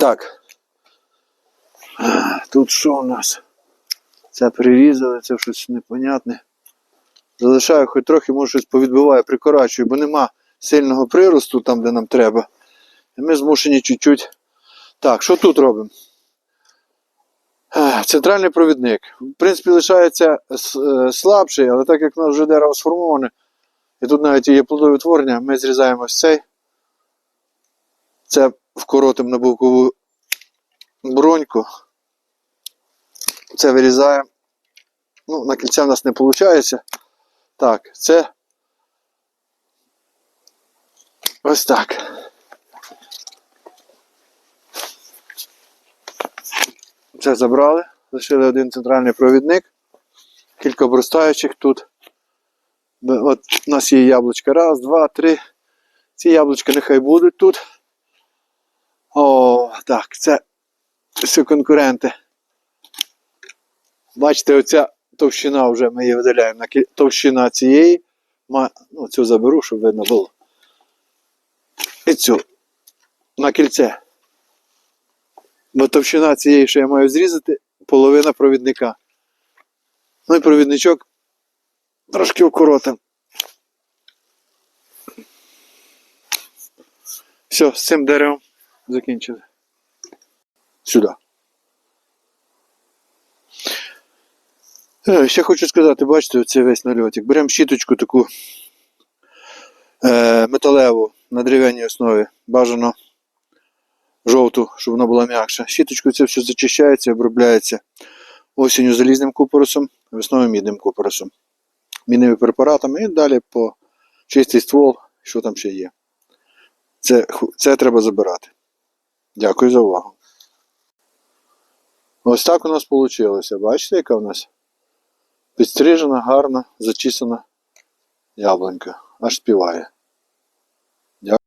Так. Тут що у нас? Це прирізали, це щось непонятне. Залишаю хоч трохи, може щось повідбиваю, прикорачую, бо нема сильного приросту там, де нам треба. І ми змушені чуть-чуть. Так, що тут робимо? Центральний провідник. В принципі, лишається е, слабший, але так як у нас вже дерево сформоване, і тут навіть є плодові утворення, ми зрізаємо ось цей. Це вкоротимо на бокову броньку. Це вирізаємо. Ну, на кільце в нас не виходить. Так, це ось так. Це забрали. Лишили один центральний провідник. Кілька обростаючих тут. От у нас є яблучка. Раз, два, три. Ці яблучка нехай будуть тут. О, так, це все конкуренти. Бачите, оця товщина вже ми її видаляємо. Товщина цієї. Ну, цю заберу, щоб видно було. І цю. На кільце. Бо товщина цієї, що я маю зрізати, половина провідника. Ну і провідничок трошки укоротим. Все, з цим деревом закінчили. Сюди. Е, Ще хочу сказати, бачите, оце весь нальотик. Беремо щіточку таку е, металеву на дерев'яній основі. Бажано жовту, щоб вона була м'якша. Щіточкою це все зачищається, обробляється осінню залізним купоросом, весною мідним купоросом, мінними препаратами і далі по чистий ствол, що там ще є. Це, це треба забирати. Дякую за увагу. Ось так у нас вийшло. Бачите, яка у нас підстрижена, гарна, зачісана яблунька. Аж співає.